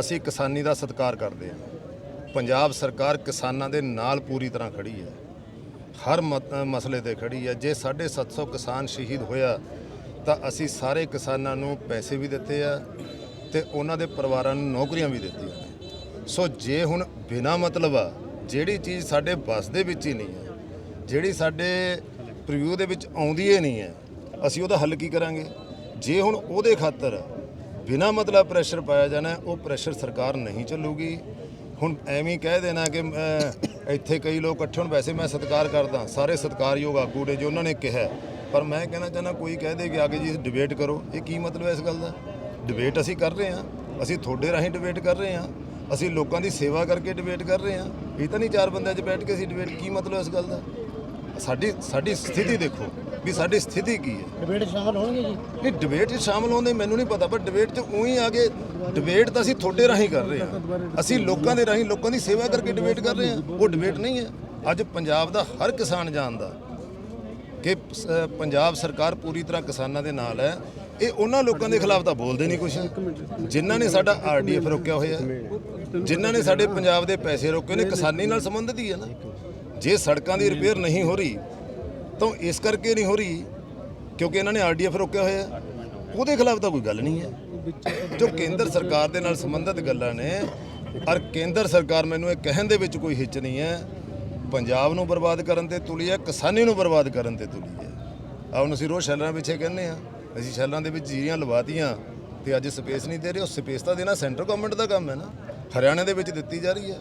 ਅਸੀਂ ਕਿਸਾਨੀ ਦਾ ਸਤਿਕਾਰ ਕਰਦੇ ਹਾਂ। ਪੰਜਾਬ ਸਰਕਾਰ ਕਿਸਾਨਾਂ ਦੇ ਨਾਲ ਪੂਰੀ ਤਰ੍ਹਾਂ ਖੜੀ ਹੈ। ਹਰ ਮਤ- ਮਸਲੇ ਤੇ ਖੜੀ ਹੈ। ਜੇ 750 ਕਿਸਾਨ ਸ਼ਹੀਦ ਹੋਇਆ, ਤਾਂ ਅਸੀਂ ਸਾਰੇ ਕਿਸਾਨਾਂ ਨੂੰ ਪੈਸੇ ਵੀ ਦਿੱਤੇ ਆ ਤੇ ਉਹਨਾਂ ਦੇ ਪਰਿਵਾਰਾਂ ਨੂੰ ਨੌਕਰੀਆਂ ਵੀ ਦਿੱਤੀਆਂ ਸੋ ਜੇ ਹੁਣ ਬਿਨਾ ਮਤਲਬ ਆ, ਜਿਹੜੀ ਚੀਜ਼ ਸਾਡੇ ਬਸ ਦੇ ਵਿੱਚ ਹੀ ਨਹੀਂ ਹੈ, ਜਿਹੜੀ ਸਾਡੇ ਪ੍ਰੀਵਿਊ ਦੇ ਵਿੱਚ ਆਉਂਦੀ ਹੀ ਨਹੀਂ ਹੈ, ਅਸੀਂ ਉਹਦਾ ਹੱਲ ਕੀ ਕਰਾਂਗੇ? ਜੇ ਹੁਣ ਉਹਦੇ ਖਾਤਰ ਬਿਨਾ ਮਤਲਬ ਪ੍ਰੈਸ਼ਰ ਪਾਇਆ ਜਾਣਾ, ਉਹ ਪ੍ਰੈਸ਼ਰ ਸਰਕਾਰ ਨਹੀਂ ਚੱਲੂਗੀ। ਹੁਣ ਐਵੇਂ ਕਹਿ ਦੇਣਾ ਕਿ ਇੱਥੇ ਕਈ ਲੋਕ ਇਕੱਠੇ ਹੋਣ, ਵੈਸੇ ਮੈਂ ਸਤਿਕਾਰ ਕਰਦਾ, ਸਾਰੇ ਸਤਿਕਾਰਯੋਗ ਆਗੂ ਨੇ ਜੋ ਉਹਨਾਂ ਨੇ ਕਿਹਾ ਪਰ ਮੈਂ ਕਹਿਣਾ ਚਾਹੁੰਦਾ, ਕੋਈ ਕਹਿ ਦੇ ਕਿ ਆ ਕੇ ਜੀ ਡਿਬੇਟ ਕਰੋ। ਇਹ ਕੀ ਮਤਲਬ ਹੈ ਇਸ ਗੱਲ ਦਾ? ਡਿਬੇਟ ਅਸੀਂ ਕਰ ਰਹੇ ਹਾਂ। ਅਸੀਂ ਤੁਹਾਡੇ ਰਾਹੀਂ ਡਿਬੇਟ ਕਰ ਰਹੇ ਹਾਂ। ਅਸੀਂ ਲੋਕਾਂ ਦੀ ਸੇਵਾ ਕਰਕੇ ਡਿਬੇਟ ਕਰ ਰਹੇ ਹਾਂ। ਇਹ ਤਾਂ ਨਹੀਂ ਚਾਰ ਬੰਦਿਆਂ 'ਚ ਬੈਠ ਕੇ ਅਸੀਂ ਡਿਬੇਟ ਕੀ ਮਤਲਬ ਇਸ ਗੱਲ ਦਾ? ਸਾਡੀ ਸਾਡੀ ਸਥਿਤੀ ਦੇਖੋ ਵੀ ਸਾਡੀ ਸਥਿਤੀ ਕੀ ਹੈ। ਡਿਬੇਟ ਸ਼ਾਮਲ ਹੋਣਗੇ ਜੀ? ਨਹੀਂ ਡਿਬੇਟ 'ਚ ਸ਼ਾਮਲ ਹੋਣ ਦੇ ਮੈਨੂੰ ਨਹੀਂ ਪਤਾ ਪਰ ਡਿਬੇਟ 'ਚ ਉਹੀ ਆ ਕੇ ਡਿਬੇਟ ਤਾਂ ਅਸੀਂ ਤੁਹਾਡੇ ਰਾਹੀਂ ਕਰ ਰਹੇ ਹਾਂ। ਅਸੀਂ ਲੋਕਾਂ ਦੇ ਰਾਹੀਂ ਲੋਕਾਂ ਦੀ ਸੇਵਾ ਕਰਕੇ ਡਿਬੇਟ ਕਰ ਰਹੇ ਹਾਂ। ਉਹ ਡਿਬੇਟ ਨਹੀਂ ਹੈ। ਅੱਜ ਪੰਜਾਬ ਦਾ ਹਰ ਕਿਸਾਨ ਜਾਣਦਾ ਕਿ ਪੰਜਾਬ ਸਰਕਾਰ ਪੂਰੀ ਤਰ੍ਹਾਂ ਕਿਸਾਨਾਂ ਦੇ ਨਾਲ ਹੈ। ਇਹ ਉਹਨਾਂ ਲੋਕਾਂ ਦੇ ਖਿਲਾਫ ਤਾਂ ਬੋਲਦੇ ਨਹੀਂ ਕੁਛ। ਜਿਨ੍ਹਾਂ ਨੇ ਸਾਡਾ ਆਰਡੀਐਫ ਰੋਕਿਆ ਹੋਇਆ ਜਿਨ੍ਹਾਂ ਨੇ ਸਾਡੇ ਪੰਜਾਬ ਦੇ ਪੈਸੇ ਰੋਕੇ ਨੇ, ਕਿਸਾਨੀ ਨਾਲ ਸੰਬੰਧਿਤ ਹੀ ਹੈ ਨਾ। ਜੇ ਸੜਕਾਂ ਦੀ ਰਿਪੇਅਰ ਨਹੀਂ ਹੋ ਰਹੀ, ਤਾਂ ਇਸ ਕਰਕੇ ਨਹੀਂ ਹੋ ਰਹੀ, ਕਿਉਂਕਿ ਇਹਨਾਂ ਨੇ ਆਰਡੀਐਫ ਰੋਕਿਆ ਹੋਇਆ ਉਹਦੇ ਖਿਲਾਫ ਤਾਂ ਕੋਈ ਗੱਲ ਨਹੀਂ ਹੈ। ਜੋ ਕੇਂਦਰ ਸਰਕਾਰ ਦੇ ਨਾਲ ਸੰਬੰਧਿਤ ਗੱਲਾਂ ਨੇ, ਔਰ ਕੇਂਦਰ ਸਰਕਾਰ ਮੈਨੂੰ ਇਹ ਕਹਿਣ ਦੇ ਵਿੱਚ ਕੋਈ ਹਿੱਚ ਨਹੀਂ ਹੈ, ਪੰਜਾਬ ਨੂੰ ਬਰਬਾਦ ਕਰਨ ਤੇ ਤੁਲੀ ਹੈ, ਕਿਸਾਨੀ ਨੂੰ ਬਰਬਾਦ ਕਰਨ ਤੇ ਤੁਲੀ ਹੈ। ਆ ਹੁਣ ਅਸੀਂ ਰੋਜ਼ ਸ਼ੈਲਰਾਂ ਪਿੱਛੇ ਕਹਿੰਦੇ ਆ ਅਸੀਂ ਸ਼ੈਲਰਾਂ ਦੇ ਵਿੱਚ ਜੀਰੀਆਂ ਲਵਾਤੀਆਂ ਤੇ ਅੱਜ ਸਪੇਸ ਨਹੀਂ ਦੇ ਰਹੇ ਉਹ ਸਪੇਸ ਤਾਂ ਦੇਣਾ ਸੈਂਟਰ ਗਵਰਨਮੈਂਟ ਦਾ ਕੰਮ ਹੈ ਨਾ। ਹਰਿਆਣਾ ਦੇ ਵਿੱਚ ਦਿੱਤੀ ਜਾ ਰਹੀ ਹੈ।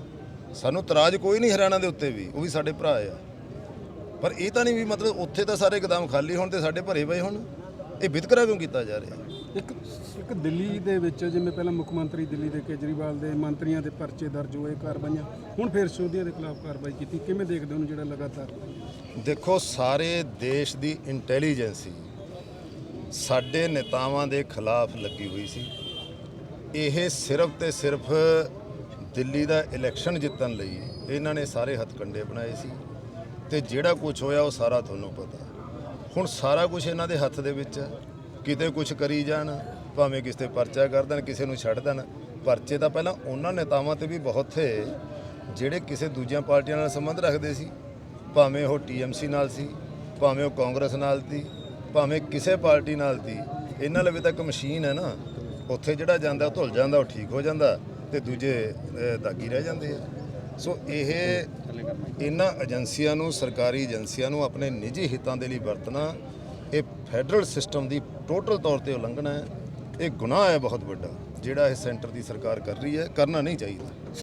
ਸਾਨੂੰ ਤਰਾਜ ਕੋਈ ਨਹੀਂ ਹਰਿਆਣਾ ਦੇ ਉੱਤੇ ਵੀ ਉਹ ਵੀ ਸਾਡੇ ਭਰਾ ਆ। ਪਰ ਇਹ ਤਾਂ ਨਹੀਂ ਵੀ ਮਤਲਬ ਉੱਥੇ ਤਾਂ ਸਾਰੇ ਗਦਾਮ ਖਾਲੀ ਹੋਣ ਤੇ ਸਾਡੇ ਭਰੇ ਪਏ ਹੁਣ। ਇਹ ਵਿਤਕਰਾ ਕਿਉਂ ਕੀਤਾ ਜਾ ਰਿਹਾ? ਇੱਕ ਇੱਕ ਦਿੱਲੀ ਦੇ ਵਿੱਚ ਜਿਵੇਂ ਪਹਿਲਾਂ ਮੁੱਖ ਮੰਤਰੀ ਦਿੱਲੀ ਦੇ ਕੇਜਰੀਵਾਲ ਦੇ ਮੰਤਰੀਆਂ ਦੇ ਪਰਚੇ ਦਰਜ ਹੋਏ ਕਾਰਵਾਈਆਂ ਹੁਣ ਫਿਰ ਸਿੱਧੀਆਂ ਦੇ ਖਿਲਾਫ ਕਾਰਵਾਈ ਕੀਤੀ। ਕਿਵੇਂ ਦੇਖਦੇ ਹੋ ਉਹਨੂੰ ਜਿਹੜਾ ਲਗਾਤਾਰ? ਦੇਖੋ ਸਾਰੇ ਦੇਸ਼ ਦੀ ਇੰਟੈਲੀਜੈਂਸੀ ਸਾਡੇ ਨੇਤਾਵਾਂ ਦੇ ਖਿਲਾਫ ਲੱਗੀ ਹੋਈ ਸੀ। ਇਹ ਸਿਰਫ ਤੇ ਸਿਰਫ ਦਿੱਲੀ ਦਾ ਇਲੈਕਸ਼ਨ ਜਿੱਤਣ ਲਈ ਇਹਨਾਂ ਨੇ ਸਾਰੇ ਹੱਥਕੰਡੇ ਬਣਾਏ ਸੀ ਤੇ ਜਿਹੜਾ ਕੁਝ ਹੋਇਆ ਉਹ ਸਾਰਾ ਤੁਹਾਨੂੰ ਪਤਾ। ਹੁਣ ਸਾਰਾ ਕੁਝ ਇਹਨਾਂ ਦੇ ਹੱਥ ਦੇ ਵਿੱਚ ਹੈ ਕਿਤੇ ਕੁਝ ਕਰੀ ਜਾਣ, ਭਾਵੇਂ ਕਿਸੇ ਤੇ ਪਰਚਾ ਕਰ ਦੇਣ, ਕਿਸੇ ਨੂੰ ਛੱਡ ਦੇਣ। ਪਰਚੇ ਤਾਂ ਪਹਿਲਾਂ ਉਹਨਾਂ ਨੇਤਾਵਾਂ ਤੇ ਵੀ ਬਹੁਤ ਥੇ, ਜਿਹੜੇ ਕਿਸੇ ਦੂਜੀਆਂ ਪਾਰਟੀਆਂ ਨਾਲ ਸੰਬੰਧ ਰੱਖਦੇ ਸੀ। ਭਾਵੇਂ ਉਹ ਟੀਐਮਸੀ ਨਾਲ ਸੀ, ਭਾਵੇਂ ਉਹ ਕਾਂਗਰਸ ਨਾਲ ਸੀ ਭਾਵੇਂ ਕਿਸੇ ਪਾਰਟੀ ਨਾਲ ਦੀ, ਇਹਨਾਂ ਲਵੇ ਤਾਂ ਇੱਕ ਮਸ਼ੀਨ ਹੈ ਨਾ। ਉੱਥੇ ਜਿਹੜਾ ਜਾਂਦਾ, ਉਹ ਧੁੱਲ ਜਾਂਦਾ, ਉਹ ਠੀਕ ਹੋ ਜਾਂਦਾ ਤੇ ਦੂਜੇ ਦਾਗੀ ਰਹਿ ਜਾਂਦੇ ਆ। ਸੋ ਇਹ ਇਹਨਾਂ ਏਜੰਸੀਆਂ ਨੂੰ, ਸਰਕਾਰੀ ਏਜੰਸੀਆਂ ਨੂੰ ਆਪਣੇ ਨਿੱਜੀ ਹਿੱਤਾਂ ਦੇ ਲਈ ਵਰਤਣਾ, ਇਹ ਫੈਡਰਲ ਸਿਸਟਮ ਦੀ ਟੋਟਲ ਤੌਰ ਤੇ ਉਲੰਘਣਾ ਹੈ। ਇਹ ਗੁਨਾਹ ਹੈ ਬਹੁਤ ਵੱਡਾ, ਜਿਹੜਾ ਇਹ ਸੈਂਟਰ ਦੀ ਸਰਕਾਰ ਕਰ ਰਹੀ ਹੈ, ਕਰਨਾ ਨਹੀਂ ਚਾਹੀਦਾ।